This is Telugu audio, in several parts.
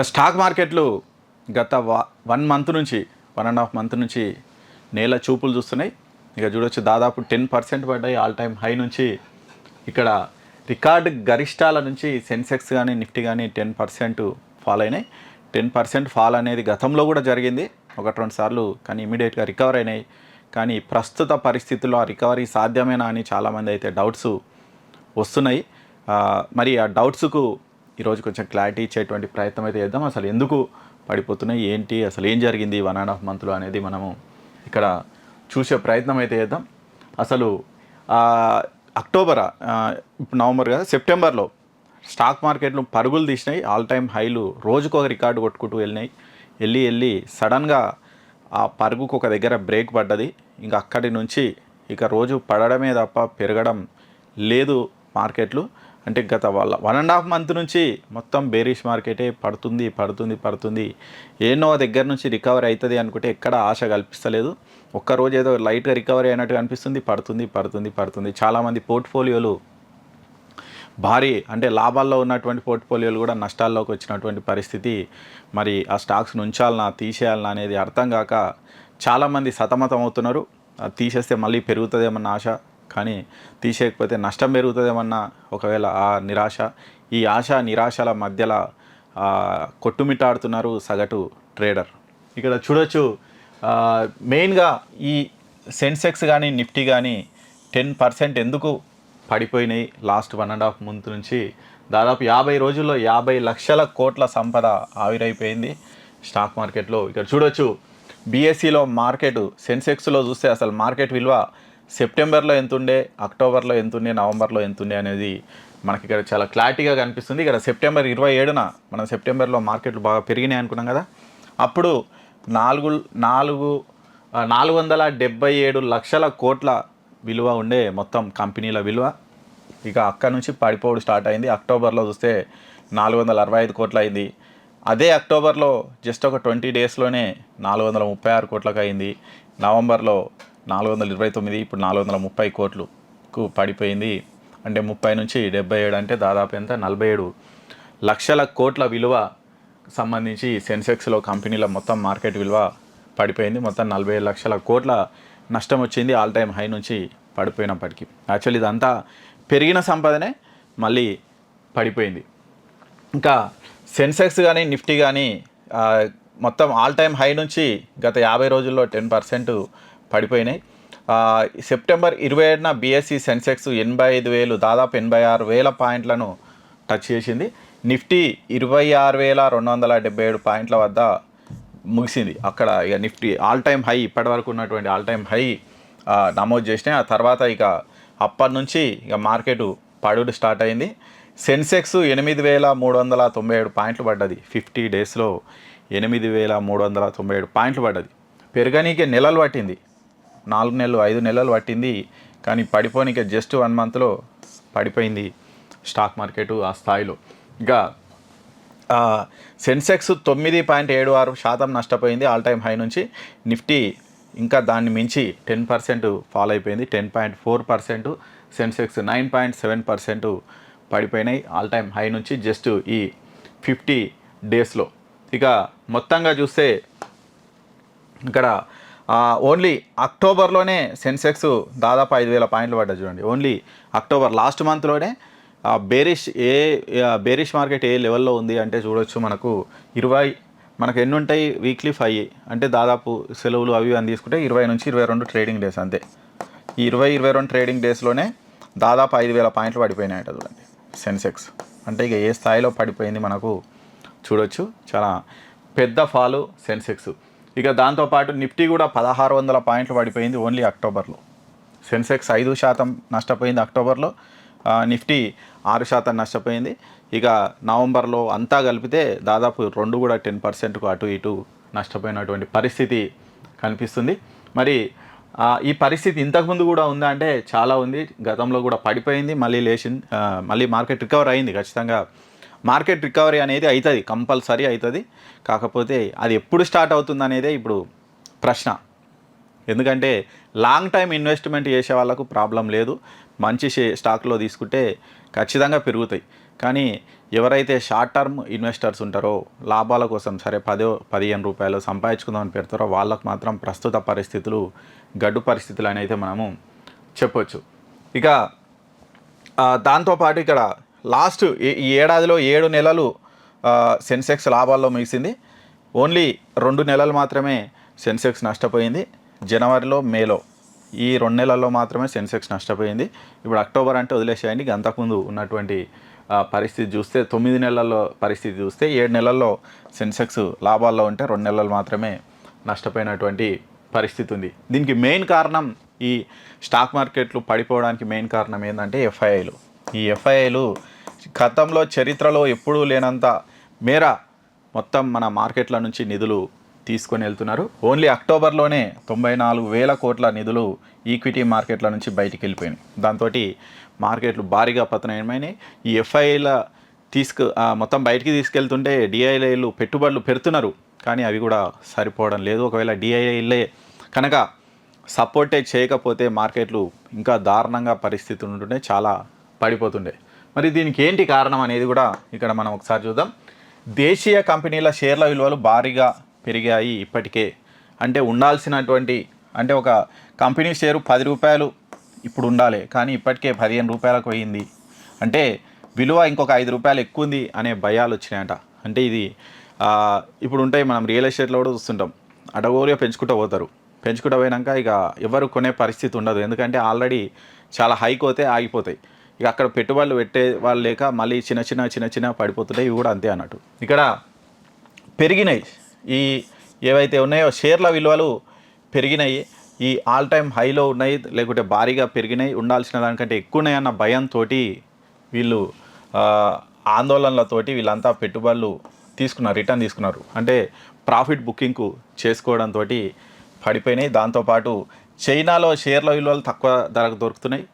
ఇక స్టాక్ మార్కెట్లు గత వన్ మంత్ నుంచి వన్ అండ్ హాఫ్ మంత్ నుంచి నేల చూపులు చూస్తున్నాయి. ఇక చూడొచ్చు దాదాపు టెన్ పర్సెంట్ పడ్డాయి ఆల్ టైమ్ హై నుంచి. ఇక్కడ రికార్డు గరిష్టాల నుంచి సెన్సెక్స్ కానీ నిఫ్టీ కానీ టెన్ పర్సెంట్ ఫాల్ అయినాయి. టెన్ పర్సెంట్ ఫాల్ అనేది గతంలో కూడా జరిగింది. ఒకటి రెండు సార్లు కానీ ఇమీడియట్గా రికవర్ అయినాయి. కానీ ప్రస్తుత పరిస్థితుల్లో ఆ రికవరీ సాధ్యమేనా అని చాలామంది అయితే డౌట్స్ వస్తున్నాయి. మరి ఆ డౌట్స్కు ఈరోజు కొంచెం క్లారిటీ ఇచ్చేటువంటి ప్రయత్నం అయితే చేద్దాం. అసలు ఎందుకు పడిపోతున్నాయి? ఏంటి? అసలు ఏం జరిగింది వన్ అండ్ హాఫ్ మంత్లో అనేది మనము ఇక్కడ చూసే ప్రయత్నం అయితే చేద్దాం. అసలు అక్టోబర్ ఇప్పుడు నవంబర్ కదా సెప్టెంబర్లో స్టాక్ మార్కెట్లు పరుగులు తీసినాయి. ఆల్ టైమ్ హైలు రోజుకు ఒక రికార్డు కొట్టుకుంటూ వెళ్ళినాయి. వెళ్ళి వెళ్ళి సడన్గా ఆ పరుగుకు ఒక దగ్గర బ్రేక్ పడ్డది. ఇంకా అక్కడి నుంచి ఇక రోజు పడడమే తప్ప పెరగడం లేదు మార్కెట్లు. అంటే గత వాళ్ళ వన్ అండ్ హాఫ్ మంత్ నుంచి మొత్తం బేరిష్ మార్కెటే పడుతుంది పడుతుంది పడుతుంది. ఏనో దగ్గర నుంచి రికవరీ అవుతుంది అనుకుంటే ఎక్కడ ఆశ కల్పిస్తలేదు. ఒక్కరోజు ఏదో లైట్గా రికవరీ అయినట్టు అనిపిస్తుంది పడుతుంది పడుతుంది పడుతుంది. చాలామంది పోర్ట్ఫోలియోలు భారీ అంటే లాభాల్లో ఉన్నటువంటి పోర్ట్ఫోలియోలు కూడా నష్టాల్లోకి వచ్చినటువంటి పరిస్థితి. మరి ఆ స్టాక్స్ ఉంచాలనా తీసేయాలనా అనేది అర్థం కాక చాలామంది సతమతం అవుతున్నారు అది తీసేస్తే మళ్ళీ పెరుగుతుందేమన్న ఆశ. కానీ తీసేయకపోతే నష్టం పెరుగుతుందేమన్న ఒకవేళ ఆ నిరాశ ఈ ఆశ నిరాశల మధ్యలో కొట్టుమిట్టాడుతున్నారు సగటు ట్రేడర్. ఇక్కడ చూడొచ్చు మెయిన్గా ఈ సెన్సెక్స్ కానీ నిఫ్టీ కానీ టెన్ పర్సెంట్ ఎందుకు పడిపోయినాయి last one and half month నుంచి? దాదాపు యాభై రోజుల్లో యాభై లక్షల కోట్ల సంపద ఆవిరైపోయింది స్టాక్ మార్కెట్లో. ఇక్కడ చూడొచ్చు బీఎస్సీలో మార్కెట్ సెన్సెక్స్లో చూస్తే అసలు మార్కెట్ విలువ సెప్టెంబర్లో ఎంతుండే అక్టోబర్లో ఎంతుండే నవంబర్లో ఎంతుండే అనేది మనకి ఇక్కడ చాలా క్లారిటీగా కనిపిస్తుంది. ఇక్కడ సెప్టెంబర్ ఇరవై ఏడున మనం సెప్టెంబర్లో మార్కెట్లు బాగా పెరిగినాయి అనుకున్నాం కదా. అప్పుడు నాలుగు నాలుగు నాలుగు వందల డెబ్బై ఏడు లక్షల కోట్ల విలువ ఉండే మొత్తం కంపెనీల విలువ. ఇక అక్కడ నుంచి పడిపోవడం స్టార్ట్ అయింది. అక్టోబర్లో చూస్తే నాలుగు వందల అరవై ఐదు కోట్లు అయింది. అదే అక్టోబర్లో జస్ట్ ఒక ట్వంటీ డేస్లోనే నాలుగు వందల ముప్పై ఆరు కోట్లకు అయింది. నవంబర్లో నాలుగు వందల ఇరవై తొమ్మిది ఇప్పుడు నాలుగు వందల ముప్పై కోట్లకు పడిపోయింది. అంటే ముప్పై నుంచి డెబ్బై ఏడు అంటే దాదాపు ఎంత? నలభై ఏడు లక్షల కోట్ల విలువ సంబంధించి సెన్సెక్స్లో కంపెనీల మొత్తం మార్కెట్ విలువ పడిపోయింది. మొత్తం నలభై ఏడు లక్షల కోట్ల నష్టం వచ్చింది. ఆల్ టైమ్ హై నుంచి పడిపోయినప్పటికీ. యాక్చువల్లీ ఇదంతా పెరిగిన సంపదనే మళ్ళీ పడిపోయింది. ఇంకా సెన్సెక్స్ కానీ నిఫ్టీ కానీ మొత్తం ఆల్ టైమ్ హై నుంచి గత యాభై రోజుల్లో టెన్ పర్సెంట్ పడిపోయినాయి. సెప్టెంబర్ ఇరవై ఏడున బీఎస్సీ సెన్సెక్స్ ఎనభై ఐదు వేలు దాదాపు ఎనభై ఆరు వేల పాయింట్లను టచ్ చేసింది. నిఫ్టీ ఇరవై ఆరు వేల రెండు వందల డెబ్బై ఏడు పాయింట్ల వద్ద ముగిసింది. అక్కడ ఇక నిఫ్టీ ఆల్ టైమ్ హై ఇప్పటివరకు ఉన్నటువంటి ఆల్ టైమ్ హై నమోదు చేసినాయి. ఆ తర్వాత ఇక అప్పటి నుంచి ఇక మార్కెట్ పడుడు స్టార్ట్ అయింది. సెన్సెక్స్ ఎనిమిది వేల మూడు వందల తొంభై ఏడు పాయింట్లు పడ్డది. ఫిఫ్టీ డేస్లో ఎనిమిది వేల మూడు వందల తొంభై ఏడు పాయింట్లు పడ్డది. పెరగనీకే నెలలు పట్టింది. నాలుగు నెలలు ఐదు నెలలు పట్టింది. కానీ పడిపోయిన జస్ట్ వన్ మంత్లో పడిపోయింది స్టాక్ మార్కెట్ ఆ స్థాయిలో. ఇంకా సెన్సెక్స్ తొమ్మిది పాయింట్ ఏడు ఆరు శాతం నష్టపోయింది ఆల్ టైమ్ హై నుంచి. నిఫ్టీ ఇంకా దాన్ని మించి టెన్ పర్సెంట్ ఫాల్ అయిపోయింది. Ten point four percent Sensex nine point seven percent పడిపోయినాయి ఆల్ టైమ్ హై నుంచి జస్ట్ ఈ ఫిఫ్టీ డేస్లో ఇక మొత్తంగా చూస్తే ఇక్కడ ఓన్లీ అక్టోబర్లోనే సెన్సెక్స్ దాదాపు ఐదు వేల పాయింట్లు పడ్డది చూడండి. ఓన్లీ అక్టోబర్ లాస్ట్ మంత్లోనే బేరిష్ ఏ బేరిష్ మార్కెట్ ఏ లెవెల్లో ఉంది అంటే చూడొచ్చు మనకు. ఇరవై మనకు ఎన్ని ఉంటాయి వీక్లీ ఫైవ్ అంటే దాదాపు సెలవులు అవి అని తీసుకుంటే ఇరవై నుంచి ఇరవై రెండు ట్రేడింగ్ డేస్ అంతే. ఈ ఇరవై ఇరవై రెండు ట్రేడింగ్ డేస్లోనే దాదాపు ఐదు వేల పాయింట్లు పడిపోయినాయట చూడండి సెన్సెక్స్. అంటే ఇక ఏ స్థాయిలో పడిపోయింది మనకు చూడొచ్చు. చాలా పెద్ద ఫాలు సెన్సెక్స్. ఇక దాంతోపాటు నిఫ్టీ కూడా పదహారు వందల పాయింట్లు పడిపోయింది ఓన్లీ అక్టోబర్లో. సెన్సెక్స్ ఐదు శాతం నష్టపోయింది అక్టోబర్లో. నిఫ్టీ ఆరు శాతం నష్టపోయింది. ఇక నవంబర్లో అంతా కలిపితే దాదాపు రెండు కూడా టెన్ పర్సెంట్కు అటు ఇటు నష్టపోయినటువంటి పరిస్థితి కనిపిస్తుంది. మరి ఈ పరిస్థితి ఇంతకుముందు కూడా ఉందా అంటే చాలా ఉంది. గతంలో కూడా పడిపోయింది. మళ్ళీ లేచింది. మళ్ళీ మార్కెట్ రికవర్ అయింది. ఖచ్చితంగా మార్కెట్ రికవరీ అనేది అవుతుంది కంపల్సరీ అవుతుంది. కాకపోతే అది ఎప్పుడు స్టార్ట్ అవుతుంది అనేదే ఇప్పుడు ప్రశ్న. ఎందుకంటే లాంగ్ టైం ఇన్వెస్ట్మెంట్ చేసే వాళ్ళకు ప్రాబ్లం లేదు. మంచి స్టాక్లో తీసుకుంటే ఖచ్చితంగా పెరుగుతాయి. కానీ ఎవరైతే షార్ట్ టర్మ్ ఇన్వెస్టర్స్ ఉంటారో లాభాల కోసం సరే పదో పదిహేను రూపాయలు సంపాదించుకుందామని పెడతారో వాళ్ళకు మాత్రం ప్రస్తుత పరిస్థితులు గడ్డు పరిస్థితులు అని అయితే మనము చెప్పొచ్చు. ఇక దాంతోపాటు ఇక్కడ లాస్ట్ ఈ ఈ ఏడాదిలో ఏడు నెలలు సెన్సెక్స్ లాభాల్లో ముగిసింది. ఓన్లీ రెండు నెలలు మాత్రమే సెన్సెక్స్ నష్టపోయింది. జనవరిలో మేలో ఈ రెండు నెలల్లో మాత్రమే సెన్సెక్స్ నష్టపోయింది. ఇప్పుడు అక్టోబర్ అంటే వదిలేసేయండి. అంతకుముందు ఉన్నటువంటి పరిస్థితి చూస్తే తొమ్మిది నెలల్లో పరిస్థితి చూస్తే ఏడు నెలల్లో సెన్సెక్స్ లాభాల్లో ఉంటే రెండు నెలలు మాత్రమే నష్టపోయినటువంటి పరిస్థితి ఉంది. దీనికి మెయిన్ కారణం ఈ స్టాక్ మార్కెట్లు పడిపోవడానికి మెయిన్ కారణం ఏంటంటే ఎఫ్ఐఐలు. ఈ ఎఫ్ఐఐలు గతంలో చరిత్రలో ఎప్పుడూ లేనంత మేర మొత్తం మన మార్కెట్ల నుంచి నిధులు తీసుకొని వెళ్తున్నారు. ఓన్లీ అక్టోబర్లోనే తొంభై నాలుగు వేల కోట్ల నిధులు ఈక్విటీ మార్కెట్ల నుంచి బయటికి వెళ్ళిపోయినాయి. దాంతో మార్కెట్లు భారీగా పతనమైనాయి. ఈ ఎఫ్ఐఐల తీసుకు మొత్తం బయటికి తీసుకెళ్తుంటే డిఐఐలు పెట్టుబడులు పెడుతున్నారు. కానీ అవి కూడా సరిపోవడం లేదు. ఒకవేళ డిఐఐలే కనుక సపోర్టే చేయకపోతే మార్కెట్లు ఇంకా దారుణంగా పరిస్థితి ఉంటుంటే చాలా పడిపోతుండే. మరి దీనికి ఏంటి కారణం అనేది కూడా ఇక్కడ మనం ఒకసారి చూద్దాం. దేశీయ కంపెనీల షేర్ల విలువలు భారీగా పెరిగాయి ఇప్పటికే. అంటే ఉండాల్సినటువంటి అంటే ఒక కంపెనీ షేరు పది రూపాయలు ఇప్పుడు ఉండాలి కానీ ఇప్పటికే పదిహేను రూపాయలకు పోయింది. అంటే విలువ ఇంకొక ఐదు రూపాయలు ఎక్కువ ఉంది అనే భయాలు వచ్చినాయంట. అంటే ఇది ఇప్పుడు ఉంటాయి మనం రియల్ ఎస్టేట్లో కూడా చూస్తుంటాం. అడగోలుగా పెంచుకుంటూ పోతారు. పెంచుకుంటూ పోయినాక ఇక ఎవరు కొనే పరిస్థితి ఉండదు. ఎందుకంటే ఆల్రెడీ చాలా హైక్ పోతే ఆగిపోతాయి. ఇక అక్కడ పెట్టుబడులు పెట్టే వాళ్ళు లేక మళ్ళీ చిన్న చిన్న చిన్న చిన్న పడిపోతుంటాయి ఇవి కూడా అంతే అన్నట్టు. ఇక్కడ పెరిగినాయి. ఈ ఏవైతే ఉన్నాయో షేర్ల విలువలు పెరిగినాయి. ఈ ఆల్ టైమ్ హైలో ఉన్నాయి. లేకుంటే భారీగా పెరిగినాయి. ఉండాల్సిన దానికంటే ఎక్కువ ఉన్నాయన్న భయంతో వీళ్ళు ఆందోళనలతోటి వీళ్ళంతా పెట్టుబడులు తీసుకున్నారు రిటర్న్ తీసుకున్నారు. అంటే ప్రాఫిట్ బుకింగ్కు చేసుకోవడంతో పడిపోయినాయి. దాంతోపాటు చైనాలో షేర్ల విలువలు తక్కువ ధరకు దొరుకుతున్నాయి.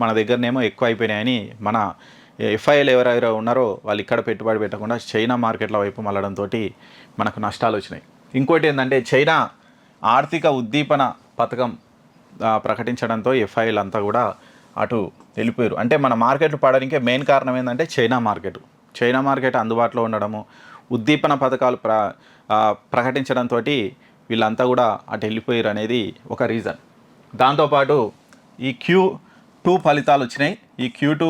మన దగ్గరనేమో ఎక్కువ అయిపోయినాయని మన ఎఫ్ఐఎల్ ఎవరెవరు ఉన్నారో వాళ్ళు ఇక్కడ పెట్టుబడి పెట్టకుండా చైనా మార్కెట్ల వైపు మళ్ళడంతో మనకు నష్టాలు వచ్చినాయి. ఇంకోటి ఏంటంటే చైనా ఆర్థిక ఉద్దీపన పథకం ప్రకటించడంతో ఎఫ్ఐఎల్ అంతా కూడా అటు వెళ్ళిపోయారు. అంటే మన మార్కెట్లు పడడానికే మెయిన్ కారణం ఏంటంటే చైనా మార్కెట్. చైనా మార్కెట్ అందుబాటులో ఉండడము ఉద్దీపన పథకాలు ప్ర ప్రకటించడంతో వీళ్ళంతా కూడా అటు వెళ్ళిపోయారు అనేది ఒక రీజన్. దాంతోపాటు ఈ క్యూ టూ ఫలితాలు వచ్చినాయి. ఈ క్యూ టూ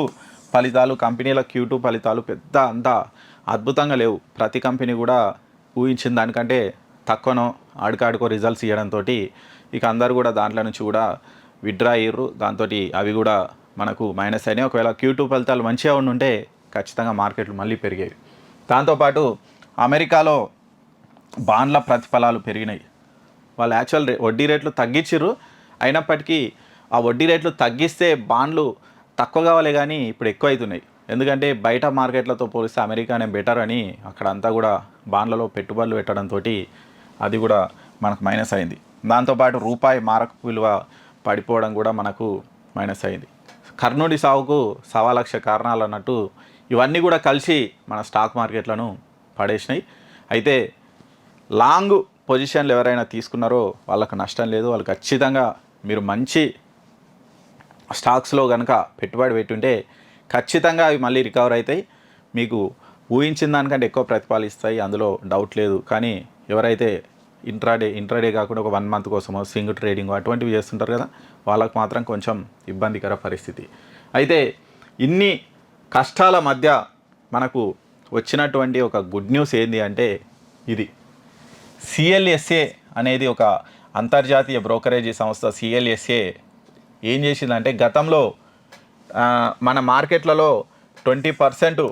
ఫలితాలు కంపెనీల క్యూ టూ ఫలితాలు పెద్ద అంత అద్భుతంగా లేవు. ప్రతి కంపెనీ కూడా ఊహించిన దానికంటే తక్కువనో ఆడికాడుకో రిజల్ట్స్ ఇవ్వడంతో ఇక అందరు కూడా దాంట్లో నుంచి కూడా విత్డ్రా అయ్యారు దాంతో అవి కూడా మనకు మైనస్ అయినాయి. ఒకవేళ క్యూ టూ ఫలితాలు మంచిగా ఉండి ఉంటే ఖచ్చితంగా మార్కెట్లు మళ్ళీ పెరిగాయి దాంతోపాటు అమెరికాలో బాండ్ల ప్రతిఫలాలు పెరిగినాయి. వాళ్ళు యాక్చువల్ రే వడ్డీ రేట్లు తగ్గించారు అయినప్పటికీ ఆ వడ్డీ రేట్లు తగ్గిస్తే బాండ్లు తక్కువ కావాలి కానీ ఇప్పుడు ఎక్కువ అవుతున్నాయి ఎందుకంటే బయట మార్కెట్లతో పోలిస్తే అమెరికానే బెటర్ అని అక్కడ అంతా కూడా బాండ్లలో పెట్టుబడులు పెట్టడంతో అది కూడా మనకు మైనస్ అయింది. దాంతోపాటు రూపాయి మారక విలువ పడిపోవడం కూడా మనకు మైనస్ అయింది. కర్ణుడి సావుకు సవా లక్ష కారణాలు అన్నట్టు ఇవన్నీ కూడా కలిసి మన స్టాక్ మార్కెట్లను పడేసినాయి. అయితే లాంగ్ పొజిషన్లు ఎవరైనా తీసుకున్నారో వాళ్ళకు నష్టం లేదు. వాళ్ళు ఖచ్చితంగా మీరు మంచి స్టాక్స్లో కనుక పెట్టుబడి పెట్టుంటే ఖచ్చితంగా అవి మళ్ళీ రికవర్ అవుతాయి మీకు ఊహించిన దానికంటే ఎక్కువ ప్రతిఫలిస్తాయి. అందులో డౌట్ లేదు. కానీ ఎవరైతే ఇంట్రాడే ఇంట్రాడే కాకుండా ఒక వన్ మంత్ కోసమో సింగ్ ట్రేడింగ్ అటువంటివి చేస్తుంటారు కదా వాళ్ళకు మాత్రం కొంచెం ఇబ్బందికర పరిస్థితి. అయితే ఇన్ని కష్టాల మధ్య మనకు వచ్చినటువంటి ఒక గుడ్ న్యూస్ ఏంది అంటే ఇది. సిఎల్ఎస్ఏ అనేది ఒక అంతర్జాతీయ బ్రోకరేజీ సంస్థ సిఎల్ఎస్ఏ ఏం చేసిందంటే గతంలో మన మార్కెట్లలో ట్వంటీ పర్సెంట్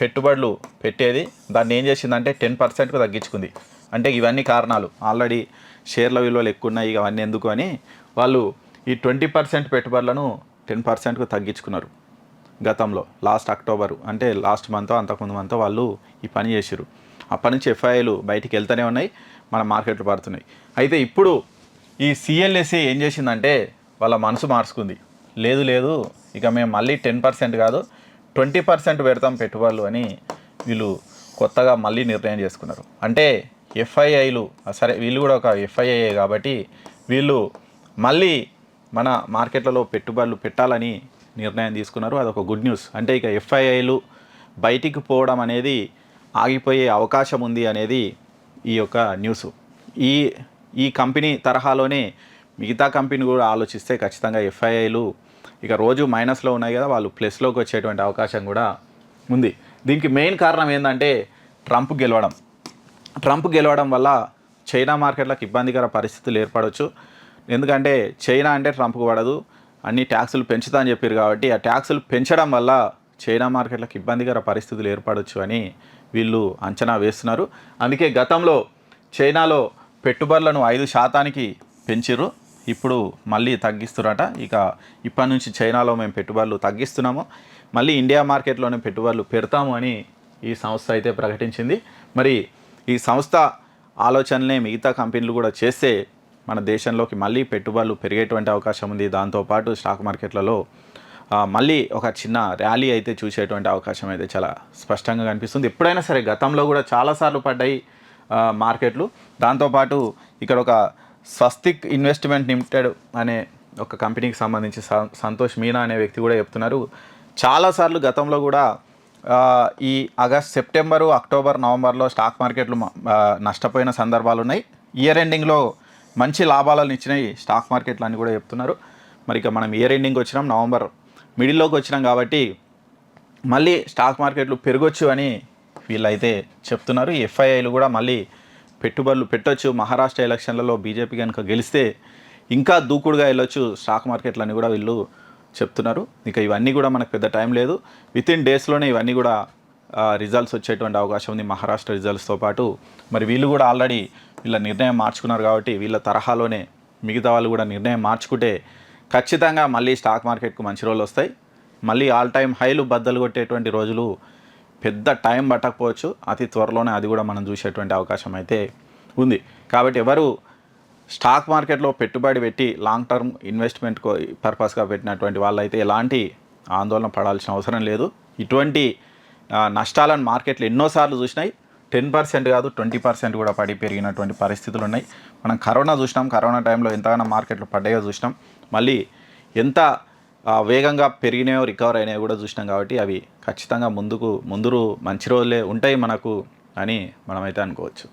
పెట్టుబడులు పెట్టేది. దాన్ని ఏం చేసిందంటే టెన్ పర్సెంట్కు తగ్గించుకుంది. అంటే ఇవన్నీ కారణాలు. ఆల్రెడీ షేర్ల విలువలు ఎక్కువ ఉన్నాయి అవన్నీ ఎందుకు అని వాళ్ళు ఈ ట్వంటీ పర్సెంట్ పెట్టుబడులను టెన్ పర్సెంట్కు తగ్గించుకున్నారు గతంలో లాస్ట్ అక్టోబర్. అంటే లాస్ట్ మంత్ అంతకుముందు మంత్ వాళ్ళు ఈ పని చేసిరు అప్పటి నుంచి ఎఫ్ఐఐలు బయటికి వెళ్తూనే ఉన్నాయి మన మార్కెట్లు పడుతున్నాయి. అయితే ఇప్పుడు ఈ సిఎల్ఎస్ఏ ఏం చేసిందంటే వాళ్ళ మనసు మార్చుకుంది. లేదు లేదు ఇక మేము మళ్ళీ టెన్ పర్సెంట్ కాదు ట్వంటీ పర్సెంట్ పెడతాం పెట్టుబడులు అని వీళ్ళు కొత్తగా మళ్ళీ నిర్ణయం చేసుకున్నారు. అంటే ఎఫ్ఐఐలు సరే వీళ్ళు కూడా ఒక ఎఫ్ఐఐ కాబట్టి వీళ్ళు మళ్ళీ మన మార్కెట్లలో పెట్టుబడులు పెట్టాలని నిర్ణయం తీసుకున్నారు. అదొక గుడ్ న్యూస్. అంటే ఇక ఎఫ్ఐఐలు బయటికి పోవడం అనేది ఆగిపోయే అవకాశం ఉంది అనేది ఈ యొక్క న్యూస్. ఈ ఈ కంపెనీ తరహాలోనే మిగతా కంపెనీ కూడా ఆలోచిస్తే ఖచ్చితంగా ఎఫ్ఐఐలు ఇక రోజు మైనస్లో ఉన్నాయి కదా వాళ్ళు ప్లస్లోకి వచ్చేటువంటి అవకాశం కూడా ఉంది. దీనికి మెయిన్ కారణం ఏంటంటే ట్రంప్ గెలవడం. ట్రంప్ గెలవడం వల్ల చైనా మార్కెట్లకు ఇబ్బందికర పరిస్థితులు ఏర్పడవచ్చు ఎందుకంటే చైనా అంటే ట్రంప్కు పడదు అన్ని ట్యాక్సులు పెంచుతా అని చెప్పారు కాబట్టి ఆ ట్యాక్సులు పెంచడం వల్ల చైనా మార్కెట్లకు ఇబ్బందికర పరిస్థితులు ఏర్పడవచ్చు అని వీళ్ళు అంచనా వేస్తున్నారు. అందుకే గతంలో చైనాలో పెట్టుబడులను ఐదు శాతానికి పెంచిర్రు. ఇప్పుడు మళ్ళీ తగ్గిస్తురట. ఇక ఇప్పటి నుంచి చైనాలో మేము పెట్టుబడులు తగ్గిస్తున్నాము. మళ్ళీ ఇండియా మార్కెట్లోనే పెట్టుబడులు పెడతాము అని ఈ సంస్థ అయితే ప్రకటించింది. మరి ఈ సంస్థ ఆలోచనలే మిగతా కంపెనీలు కూడా చేస్తే మన దేశంలోకి మళ్ళీ పెట్టుబడులు పెరిగేటువంటి అవకాశం ఉంది. దాంతోపాటు స్టాక్ మార్కెట్లలో మళ్ళీ ఒక చిన్న ర్యాలీ అయితే చూసేటువంటి అవకాశం అయితే చాలా స్పష్టంగా కనిపిస్తుంది. ఎప్పుడైనా సరే గతంలో కూడా చాలాసార్లు పడ్డాయి మార్కెట్లు. దాంతోపాటు ఇక్కడ ఒక స్వస్తిక్ ఇన్వెస్ట్మెంట్ లిమిటెడ్ అనే ఒక కంపెనీకి సంబంధించి స- సంతోష్ మీనా అనే వ్యక్తి కూడా చెప్తున్నారు. చాలాసార్లు గతంలో కూడా ఈ ఆగస్ట్ సెప్టెంబరు అక్టోబర్ నవంబర్లో స్టాక్ మార్కెట్లు నష్టపోయిన సందర్భాలు ఉన్నాయి. ఇయర్ ఎండింగ్లో మంచి లాభాలను ఇచ్చినాయి స్టాక్ మార్కెట్లు అని కూడా చెప్తున్నారు. మరి ఇక మనం ఇయర్ ఎండింగ్ వచ్చినాం నవంబర్ మిడిల్లోకి వచ్చినాం కాబట్టి మళ్ళీ స్టాక్ మార్కెట్లు పెరగొచ్చు అని వీళ్ళైతే చెప్తున్నారు. ఎఫ్ఐఐలు కూడా మళ్ళీ పెట్టుబడులు పెట్టొచ్చు. మహారాష్ట్ర ఎలక్షన్లలో బీజేపీ కనుక గెలిస్తే ఇంకా దూకుడుగా వెళ్ళొచ్చు. స్టాక్ మార్కెట్లని కూడా వీళ్ళు చెప్తున్నారు. ఇక ఇవన్నీ కూడా మనకు పెద్ద టైం లేదు. విత్ ఇన్ డేస్లోనే ఇవన్నీ కూడా రిజల్ట్స్ వచ్చేటువంటి అవకాశం ఉంది మహారాష్ట్ర రిజల్ట్స్తో పాటు. మరి వీళ్ళు కూడా ఆల్రెడీ వీళ్ళ నిర్ణయం మార్చుకున్నారు కాబట్టి వీళ్ళ తరహాలోనే మిగతా వాళ్ళు కూడా నిర్ణయం మార్చుకుంటే ఖచ్చితంగా మళ్ళీ స్టాక్ మార్కెట్కు మంచి రోజులు వస్తాయి. మళ్ళీ ఆల్ టైమ్ హైలు బద్దలు కొట్టేటువంటి రోజులు పెద్ద టైం పట్టకపోవచ్చు. అతి త్వరలోనే అది కూడా మనం చూసేటువంటి అవకాశం అయితే ఉంది. కాబట్టి ఎవరు స్టాక్ మార్కెట్లో పెట్టుబడి పెట్టి లాంగ్ టర్మ్ ఇన్వెస్ట్మెంట్ పర్పస్గా పెట్టినటువంటి వాళ్ళైతే ఎలాంటి ఆందోళన పడాల్సిన అవసరం లేదు. ఇటువంటి నష్టాలను మార్కెట్లు ఎన్నోసార్లు చూసినాయి. టెన్ పర్సెంట్ కాదు ట్వంటీ పర్సెంట్ కూడా పడి పెరిగినటువంటి పరిస్థితులు ఉన్నాయి. మనం కరోనా చూసినాం. కరోనా టైంలో ఎంతగానో మార్కెట్లు పడ్డాయో చూసినాం. మళ్ళీ ఎంత వేగంగా పెరిగినాయో రికవర్ అయినాయో కూడా చూసినాం కాబట్టి అవి ఖచ్చితంగా ముందుకు ముందు మంచి రోజులే ఉంటాయి మనకు అని మనమైతే అనుకోవచ్చు.